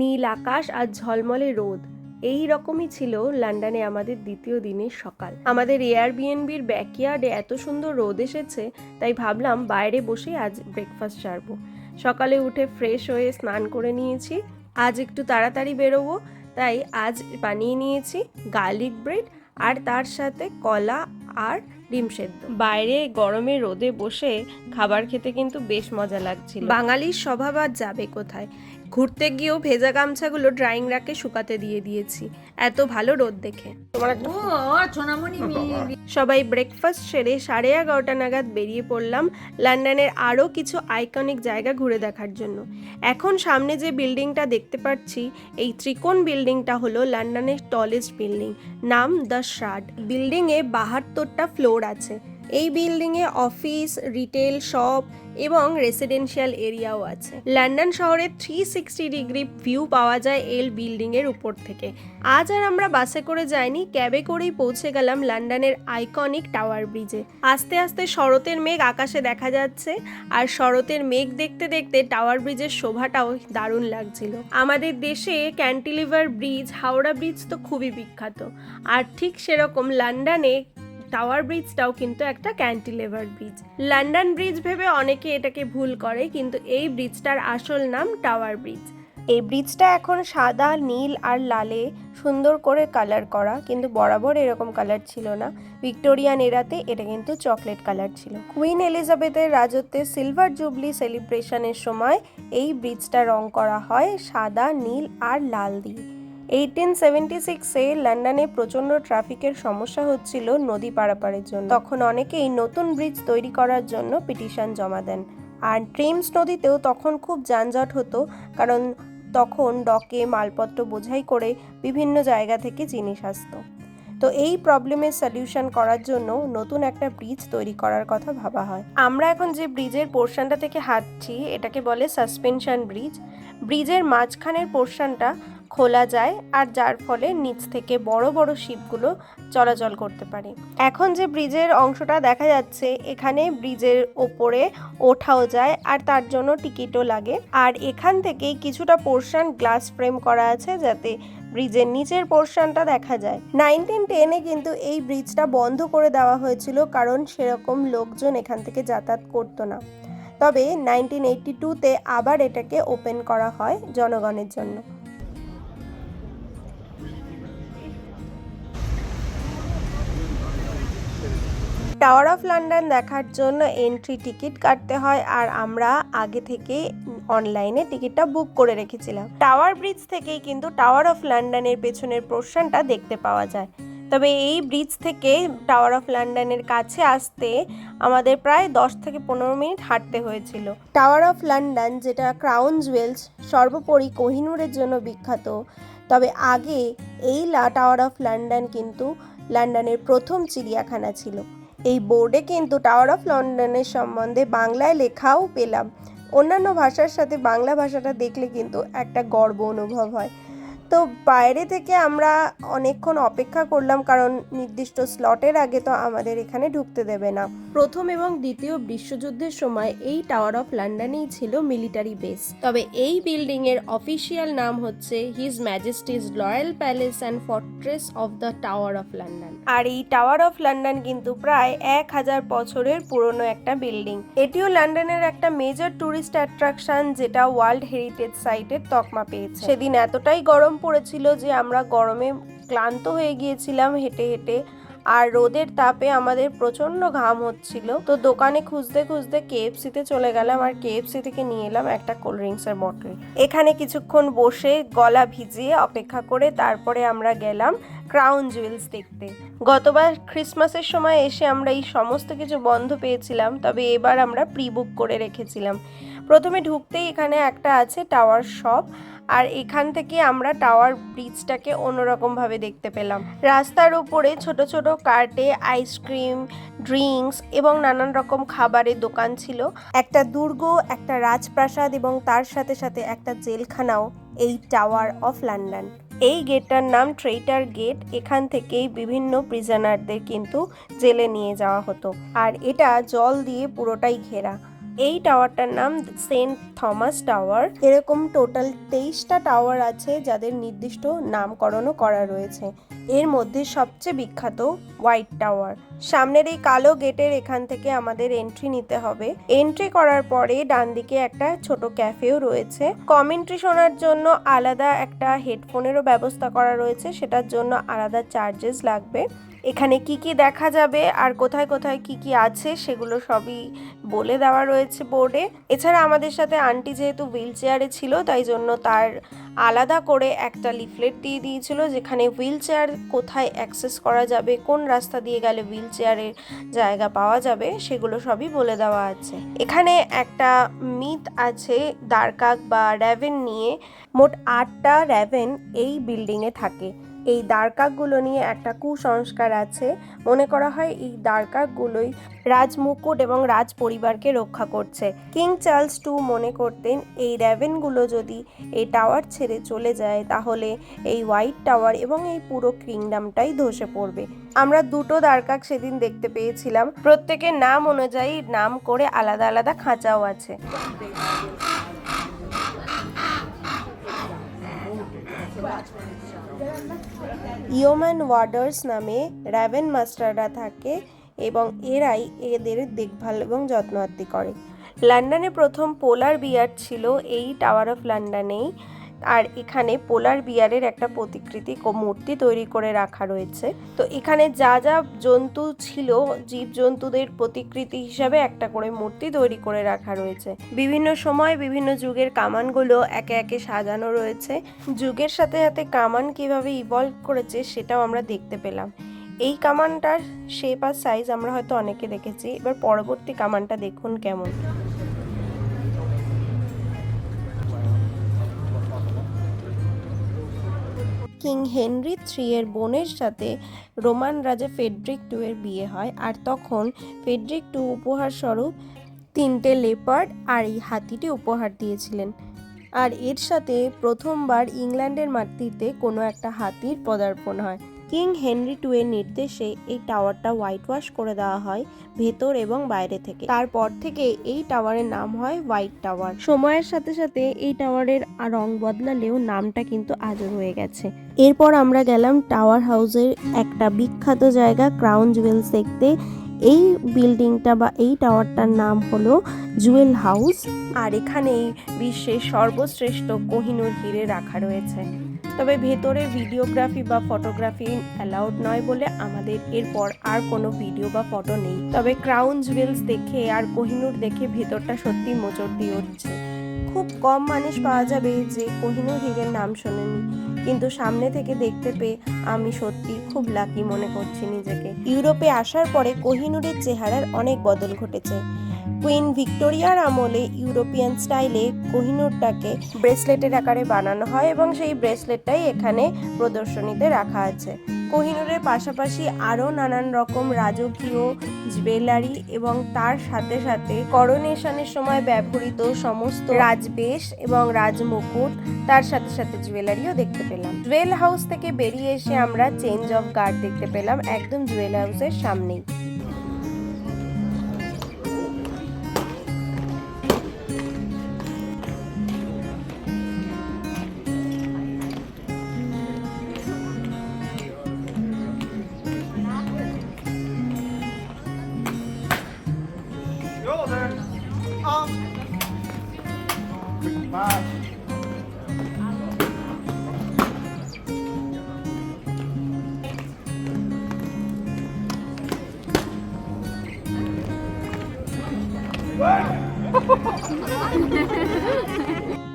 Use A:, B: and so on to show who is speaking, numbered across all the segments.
A: নীল আকাশ আর ঝলমলে রোদ। এই রকমই ছিল লন্ডনে আমাদের দ্বিতীয় দিনের সকাল। আমাদের এয়ারবিএনবির ব্যাকইয়ার্ডে এত সুন্দর রোদ এসেছে, তাই ভাবলাম বাইরে বসে আজ ব্রেকফাস্ট সারবো। সকালে উঠে ফ্রেশ হয়ে স্নান করে নিয়েছি। আজ একটু তাড়াতাড়ি বেরোবো, তাই আজ বানিয়ে নিয়েছি গার্লিক ব্রেড আর তার সাথে কলা আর ডিম সেদ্ধ। বাইরে গরমে রোদে বসে খাবার খেতে কিন্তু বেশ মজা লাগছিল। বাঙালির স্বভাব আর যাবে কোথায়? ঘুরতে গিয়েও ভেজা গামছাগুলো ড্রাইং রাখে শুকাতে দিয়ে দিয়েছি। এত ভালো রোদ দেখে। সবাই ব্রেকফাস্ট সেরে সাড়ে এগারোটা নাগাদ বেরিয়ে পড়লাম লন্ডনের আরও কিছু আইকনিক জায়গা ঘুরে দেখার জন্য। এখন সামনে যে বিল্ডিংটা দেখতে পাচ্ছি এই ত্রিকোণ বিল্ডিংটা হলো লন্ডনের টলেস্ট বিল্ডিং নাম দ্য শার্ড বিল্ডিংয়ে বাহাত্তরটা ফ্লোর আছে। এই বিল্ডিংয়ে অফিস, রিটেল শপ এবং রেসিডেন্সিয়াল এরিয়াও আছে। লন্ডন শহরে থ্রি সিক্সটি ডিগ্রি ভিউ পাওয়া যায় এই বিল্ডিংয়ের উপর থেকে। আজ আর আমরা বাসে করে যাইনি, ক্যাবে করেই পৌঁছে গেলাম লন্ডনের আইকনিক টাওয়ার ব্রিজে। আস্তে আস্তে শরতের মেঘ আকাশে দেখা যাচ্ছে আর শরতের মেঘ দেখতে দেখতে টাওয়ার ব্রিজের শোভাটাও দারুণ লাগছিল। আমাদের দেশে ক্যান্টিলিভার ব্রিজ, হাওড়া ব্রিজ তো খুবই বিখ্যাত। আর ঠিক সেরকম লন্ডনে টাওয়ার ব্রিজটাও কিন্তু একটা ক্যান্টিলেভার ব্রিজ লন্ডন ব্রিজ ভেবে অনেকে এটাকে ভুল করে, কিন্তু এই ব্রিজটার আসল নাম টাওয়ার ব্রিজ এই ব্রিজটা এখন সাদা, নীল আর লালে সুন্দর করে কালার করা, কিন্তু বরাবর এরকম কালার ছিল না। ভিক্টোরিয়ান এরাতে এটা কিন্তু চকলেট কালার ছিল। কুইন এলিজাবেথের রাজত্বে সিলভার জুবলি সেলিব্রেশনের সময় এই ব্রিজটা রং করা হয় সাদা, নীল আর লাল দিয়ে। এইটিন সেভেন্টি সিক্সে লন্ডনে প্রচণ্ড ট্রাফিকের সমস্যা হচ্ছিল নদী পারাপারের জন্য। তখন অনেকেই নতুন ব্রিজ তৈরি করার জন্য পিটিশন জমা দেন। আর ট্রেমস নদীতেও তখন খুব যানজট হতো, কারণ তখন ডকে মালপত্র বোঝাই করে বিভিন্ন জায়গা থেকে জিনিস আসতো। তো এই প্রবলেমের সলিউশন করার জন্য নতুন একটা ব্রিজ তৈরি করার কথা ভাবা হয়। আমরা এখন যে ব্রিজের পোর্শনটা থেকে হাঁটছি, এটাকে বলে সাসপেনশন ব্রিজ ব্রিজের মাঝখানের পোর্শনটা খোলা যায় আর যার ফলে নিচ থেকে বড় বড় শিপগুলো চলাচল করতে পারে। এখন যে ব্রিজের অংশটা দেখা যাচ্ছে, এখানে ব্রিজের ওপরে ওঠাও যায় আর তার জন্য টিকিটও লাগে। আর এখান থেকেই কিছুটা পোর্শন গ্লাস ফ্রেম করা আছে যাতে ব্রিজের নিচের পোর্শনটা দেখা যায়। নাইনটিন টেনে কিন্তু এই ব্রিজটা বন্ধ করে দেওয়া হয়েছিল কারণ সেরকম লোকজন এখান থেকে যাতায়াত করতো না। তবে নাইনটিন এইটটি টুতে আবার এটাকে ওপেন করা হয় জনগণের জন্য। টাওয়ার অফ লন্ডন দেখার জন্য এন্ট্রি টিকিট কাটতে হয় আর আমরা আগে থেকে অনলাইনে টিকিটটা বুক করে রেখেছিলাম। টাওয়ার ব্রিজ থেকেই কিন্তু টাওয়ার অফ লন্ডনের পেছনের পোর্শনটা দেখতে পাওয়া যায়। তবে এই ব্রিজ থেকে টাওয়ার অফ লন্ডনের কাছে আসতে আমাদের প্রায় দশ থেকে পনেরো মিনিট হাঁটতে হয়েছিল। টাওয়ার অফ লন্ডন যেটা ক্রাউন জুয়েলস সর্বোপরি কোহিনুরের জন্য বিখ্যাত। তবে আগে এই লা টাওয়ার অফ লন্ডন কিন্তু লন্ডনের প্রথম চিড়িয়াখানা ছিল। এই বোর্ডে কিন্তু টাওয়ার অফ লন্ডনের সম্বন্ধে বাংলায় লেখাও পেলাম। অন্যান্য ভাষার সাথে বাংলা ভাষাটা দেখলে কিন্তু একটা গর্ব অনুভব হয়। তো বাইরে থেকে আমরা অনেকক্ষণ অপেক্ষা করলাম, কারণ নির্দিষ্ট স্লটের আগে তো আমাদের এখানে ঢুকতে দেবে না। প্রথম এবং দ্বিতীয় বিশ্বযুদ্ধের সময় এই টাওয়ার অফ লন্ডনেই ছিল মিলিটারি বেস তবে এই বিল্ডিং এর অফিসিয়াল নাম হচ্ছে His Majesty's Royal Palace and Fortress of the Tower of London আর এই টাওয়ার অফ লন্ডন কিন্তু প্রায় এক হাজার বছরের পুরনো একটা বিল্ডিং। এটিও লন্ডনের একটা মেজর ট্যুরিস্ট অ্যাট্রাকশন যেটা ওয়ার্ল্ড হেরিটেজ সাইটের তকমা পেয়েছে। সেদিন এতটাই গরম পড়েছিল যে আমরা গরমে ক্লান্ত হয়ে গিয়েছিলাম হেঁটে হেঁটে, আর রোদের তাপে আমাদের প্রচণ্ড ঘাম হচ্ছিল। তো দোকানে খুঁজতে খুঁজতে কেএফসিতে চলে গেলাম আর কেএফসি থেকে নিয়ে এলাম একটা কোল্ড ড্রিঙ্কসের বটল। এখানে কিছুক্ষণ বসে গলা ভিজিয়ে অপেক্ষা করে তারপরে আমরা গেলাম ক্রাউন জুয়েলস দেখতে। গতবার ক্রিসমাসের সময় এসে আমরা এই সমস্ত কিছু বন্ধ পেয়েছিলাম, তবে এবার আমরা প্রি বুক করে রেখেছিলাম। প্রথমে ঢুকতেই এখানে একটা আছে টাওয়ার শপ আর এখান থেকে আমরা টাওয়ার ব্রিজটাকে অন্যরকমভাবে দেখতে পেলাম। রাস্তার উপরে ছোট ছোট কার্টে আইসক্রিম ড্রিঙ্কস এবং নানান রকম খাবারের দোকান ছিল। একটা দুর্গ, একটা রাজপ্রাসাদ এবং তার সাথে সাথে একটা জেলখানাও এই টাওয়ার অফ লন্ডন এই গেটটার নাম ট্রেটার গেট এখান থেকেই বিভিন্ন প্রিজনারদের কিন্তু জেলে নিয়ে যাওয়া হতো। আর এটা জল দিয়ে পুরোটাই ঘেরা। এই টাওয়ারটার নাম সেন্ট থমাস টাওয়ার। এরকম টোটাল তেইশটা টাওয়ার আছে যাদের নির্দিষ্ট নামকরণও করা রয়েছে। এর মধ্যে সবচেয়ে বিখ্যাত হোয়াইট টাওয়ার। সামনের এই কালো গেটের এখান থেকে আমাদের এন্ট্রি নিতে হবে। এন্ট্রি করার পরে ডান দিকে একটা ছোট ক্যাফেও রয়েছে। কমেন্ট্রি শোনার জন্য আলাদা একটা হেডফোনেরও ব্যবস্থা করা রয়েছে, সেটার জন্য আলাদা চার্জেস লাগবে। এখানে কি কি দেখা যাবে আর কোথায় কোথায় কি কি আছে সেগুলো সবই বলে দেওয়া রয়েছে বোর্ডে। এছাড়া আমাদের সাথে আন্টি যেহেতু হুইল চেয়ারে ছিল, তাই জন্য তার আলাদা করে একটা লিফলেট দিয়ে দিয়েছিল, যেখানে হুইল চেয়ার কোথায় অ্যাক্সেস করা যাবে, কোন রাস্তা দিয়ে গেলে হুইল চেয়ারের জায়গা পাওয়া যাবে, সেগুলো সবই বলে দেওয়া আছে। এখানে একটা মিথ আছে, দ্বারকাক বা র্যাভেন নিয়ে মোট আটটা র্যাভেন এই বিল্ডিংয়ে থাকে। এই দ্বারকাকগুলো নিয়ে একটা কুসংস্কার আছে। মনে করা হয় এই দ্বারকাকগুলোই রাজমুকুট এবং রাজ পরিবারকে রক্ষা করছে। কিং চার্লস টু মনে করতেন, এই র্যাভেনগুলো যদি এই টাওয়ার ছেড়ে চলে যায়, তাহলে এই হোয়াইট টাওয়ার এবং এই পুরো কিংডমটাই ধসে পড়বে। আমরা দুটো দ্বারকাক সেদিন দেখতে পেয়েছিলাম। প্রত্যেকের নাম অনুযায়ী নাম করে আলাদা আলাদা খাঁচাও আছে। ইয়োম্যান ওয়ার্ডার্স নামে র্যাভেন মাস্টাররা থাকে এবং এরাই এদের দেখভাল এবং যত্নআত্তি করে। লন্ডনে প্রথম পোলার বিয়ার ছিল এই টাওয়ার অফ লন্ডনেই আর এখানে পোলার বিয়ারের একটা প্রতিকৃতি মূর্তি তৈরি করে রাখা রয়েছে। তো এখানে যা যা জন্তু ছিল জীব জন্তুদের প্রতিকৃতি হিসাবে একটা করে মূর্তি তৈরি করে রাখা রয়েছে। বিভিন্ন সময় বিভিন্ন যুগের কামানগুলো একে একে সাজানো রয়েছে। যুগের সাথে সাথে কামান কীভাবে ইভলভ করেছে সেটাও আমরা দেখতে পেলাম। এই কামানটার শেপ আর সাইজ আমরা হয়তো অনেকে দেখেছি। এবার পরবর্তী কামানটা দেখুন কেমন। কিং হেনরি থ্রি এর বোনের সাথে রোমান রাজা ফেডরিক টু এর বিয়ে হয়, আর তখন ফেডরিক টু উপহার স্বরূপ তিনটে লেপার্ড আর এই হাতিটি উপহার দিয়েছিলেন। আর এর সাথে প্রথমবার ইংল্যান্ডের মাটিতে কোনো একটা হাতির পদার্পণ হয়। কিং হেনরি টু এর নির্দেশে এই টাওয়ারটা হোয়াইট ওয়াশ করে দেওয়া হয় ভেতর এবং বাইরে থেকে। তারপর থেকে এই টাওয়ারের নাম হয় হোয়াইট টাওয়ার। সময়ের সাথে সাথে এই টাওয়ারের রং বদলালেও নামটা কিন্তু আজও রয়ে গেছে। এরপর আমরা গেলাম টাওয়ার হাউসের একটা বিখ্যাত জায়গা, ক্রাউন জুয়েলস দেখতে। এই বিল্ডিংটা বা এই টাওয়ারটার নাম হলো জুয়েল হাউস। আর এখানেই বিশ্বের সর্বশ্রেষ্ঠ কোহিনুর হিরে রাখা রয়েছে। তবে ভেতরে ভিডিওগ্রাফি বা ফটোগ্রাফি অ্যালাউড নয় বলে আমাদের এরপর আর কোনো ভিডিও বা ফটো নেই। তবে ক্রাউন জুয়েলস দেখে আর কোহিনুর দেখে ভেতরটা সত্যি মোচড় দিয়ে উঠছে। খুব কম মানুষ পাওয়া যাবে যে কোহিনুর হিরের নাম শোনেনি। কিন্তু সামনে থেকে দেখতে পেয়ে আমি সত্যি খুব লাকি মনে করছি নিজেকে। ইউরোপে আসার পরে কোহিনুরের চেহারার অনেক বদল ঘটেছে। কুইন ভিক্টোরিয়ার আমলে ইউরোপিয়ান স্টাইলে কোহিনুরটাকে ব্রেসলেটের আকারে বানানো হয় এবং সেই ব্রেসলেটটাই এখানে প্রদর্শনীতে রাখা আছে। কোহিনুরের পাশাপাশি আরও নানান রকম রাজকীয় জুয়েলারি এবং তার সাথে সাথে করোনেশনের সময় ব্যবহৃত সমস্ত রাজবেশ এবং রাজমুকুট, তার সাথে সাথে জুয়েলারিও দেখতে পেলাম। জুয়েল হাউস থেকে বেরিয়ে এসে আমরা চেঞ্জ অফ গার্ড দেখতে পেলাম একদম জুয়েল হাউসের সামনেই।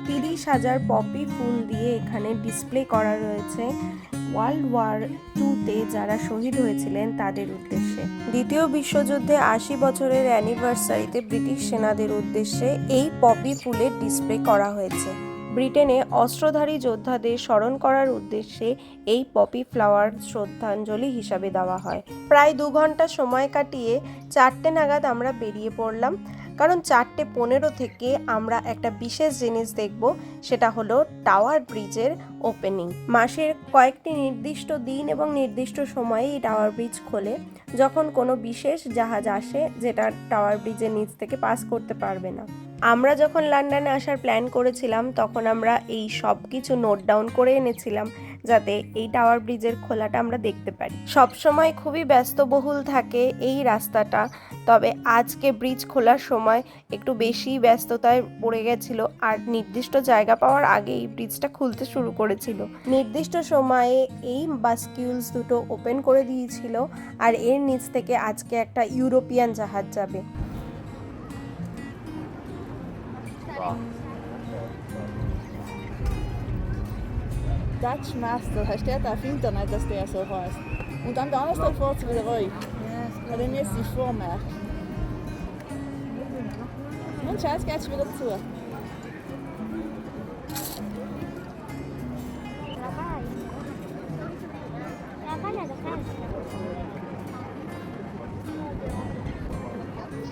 A: তিরিশ হাজার পপি ফুল দিয়ে এখানে ডিসপ্লে করা রয়েছে ওয়ার্ল্ড ওয়ার টুতে যারা শহীদ হয়েছিলেন তাদের উদ্দেশ্যে। দ্বিতীয় বিশ্বযুদ্ধে আশি বছরের অ্যানিভার্সারিতে ব্রিটিশ সেনাদের উদ্দেশ্যে এই পপি ফুলের ডিসপ্লে করা হয়েছে। ব্রিটেনে অস্ত্রধারী যোদ্ধাদের স্মরণ করার উদ্দেশ্যে এই পপি ফ্লাওয়ার শ্রদ্ধাঞ্জলি হিসাবে দেওয়া হয়। প্রায় দু ঘণ্টা সময় কাটিয়ে চারটে নাগাদ আমরা বেরিয়ে পড়লাম। কারণ চারটে পনেরো থেকে আমরা একটা বিশেষ জিনিস দেখব, সেটা হলো টাওয়ার ব্রিজের ওপেনিং মাসের কয়েকটি নির্দিষ্ট দিন এবং নির্দিষ্ট সময়ে এই টাওয়ার ব্রিজ খোলে, যখন কোনো বিশেষ জাহাজ আসে যেটা টাওয়ার ব্রিজের নিচ থেকে পাস করতে পারবে না। আমরা যখন লন্ডনে আসার প্ল্যান করেছিলাম, তখন আমরা এই সব কিছু নোট ডাউন করে এনেছিলাম। যাতে এই টাওয়ার ব্রিজের খোলাটা আমরা দেখতে পারি। সব সময় খুবই ব্যস্তবহুল থাকে এই রাস্তাটা, তবে আজকে ব্রিজ খোলার সময় একটু বেশি ব্যস্ততায় পড়ে গেছিল আর নির্দিষ্ট জায়গা পাওয়ার আগে এই ব্রিজটা খুলতে শুরু করেছিল। নির্দিষ্ট সময়ে এই বাসকিউলস দুটো ওপেন করে দিয়েছিল আর এর নিচ থেকে আজকে একটা ইউরোপিয়ান জাহাজ যাবে।
B: Dutch Master, hast du auf Internet, dass der so heißt? Und am Donnerstag fährt es wieder rein. Ja, dann jetzt die Vormerk. Und schau, jetzt geht es wieder zu.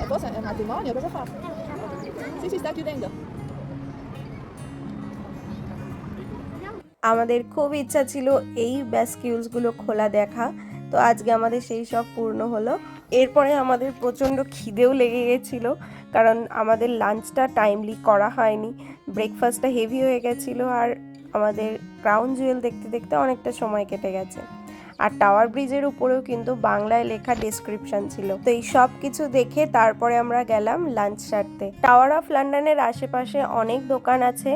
B: Cosa? È matrimonio? Cosa fa? Sì, si sta chiudendo.
A: আমাদের খুব ইচ্ছা ছিল এই ব্যাসকিউলসগুলো খোলা দেখা। তো আজকে আমাদের সেই সব পূর্ণ হলো। এরপরে আমাদের প্রচণ্ড খিদেও লেগে গেছিল, কারণ আমাদের লাঞ্চটা টাইমলি করা হয়নি। ব্রেকফাস্টটা হেভি হয়ে গেছিল আর আমাদের ক্রাউন জুয়েল দেখতে দেখতে অনেকটা সময় কেটে গেছে। আর টাওয়ার ব্রিজের উপরেও কিন্তু বাংলায় লেখা ডেসক্রিপশন ছিল। তো এই সব কিছু দেখে তারপরে আমরা গেলাম লাঞ্চ সারতে টাওয়ার অফ লন্ডনের আশেপাশে অনেক দোকান আছে।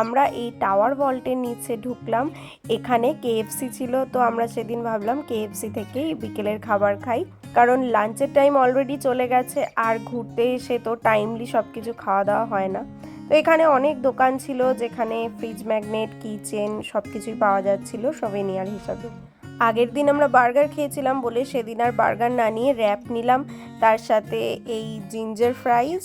A: আমরা এই টাওয়ার ভল্টের নিচে ঢুকলাম। এখানে কেএফসি ছিল, তো আমরা সেদিন ভাবলাম কেএফসি থেকেই বিকেলের খাবার খাই। কারণ লাঞ্চের টাইম অলরেডি চলে গেছে, আর ঘুরতে এসে তো টাইমলি সব কিছু খাওয়া দাওয়া হয় না। তো এখানে অনেক দোকান ছিল, যেখানে ফ্রিজ ম্যাগনেট কিচেন সব কিছুই পাওয়া যাচ্ছিল সবেনিয়ার হিসাবে। আগের দিন আমরা বার্গার খেয়েছিলাম বলে সেদিন আর বার্গার না নিয়ে র্যাপ নিলাম। তার সাথে এই জিঞ্জার ফ্রাইজ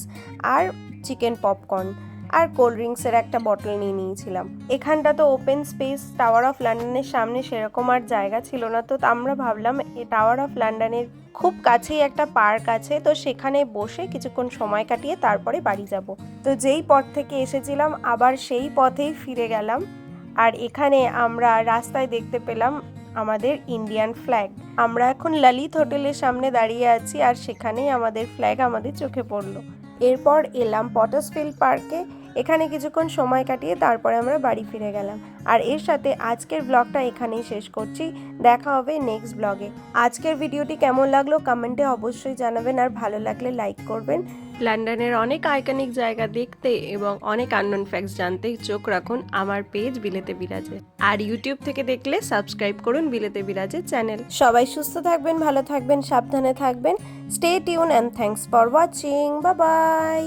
A: আর চিকেন পপকর্ন আর কোল্ড ড্রিঙ্কসের একটা বটল নিয়ে নিয়েছিলাম। এখানটা তো ওপেন স্পেস টাওয়ার অফ লন্ডনের সামনে সেরকম আর জায়গা ছিল না। তো আমরা ভাবলাম, এ টাওয়ার অফ লন্ডনের খুব কাছেই একটা পার্ক আছে। তো সেখানে বসে কিছুক্ষণ সময় কাটিয়ে তারপরে বাড়ি যাব। তো যেই পথ থেকে এসেছিলাম, আবার সেই পথেই ফিরে গেলাম। আর এখানে আমরা রাস্তায় দেখতে পেলাম আমাদের ইন্ডিয়ান ফ্ল্যাগ আমরা এখন ললিত হোটেলের সামনে দাঁড়িয়ে আছি আর সেখানেই আমাদের ফ্ল্যাগ আমাদের চোখে পড়ল। এরপর এলাম পটাসফিল্ড পার্কে এখানে কিছুক্ষণ সময় কাটিয়ে তারপরে আমরা বাড়ি ফিরে গেলাম। আর এর সাথে আজকের ব্লগটা এখানেই শেষ করছি। দেখা হবে নেক্সট ব্লগে আজকের ভিডিওটি কেমন লাগল কমেন্টে অবশ্যই জানাবেন। আর ভালো লাগলে লাইক করবেন। লন্ডনের অনেক আইকনিক জায়গা দেখতে এবং অনেক আননোন ফ্যাক্টস জানতে চোখ রাখুন আমার পেজ বিলেতে বিরাজে। আর ইউটিউব থেকে দেখলে সাবস্ক্রাইব করুন বিলেতে বিরাজে চ্যানেল সবাই সুস্থ থাকবেন ভালো থাকবেন সাবধানে থাকবেন। Stay tune and thanks for watching বা বাই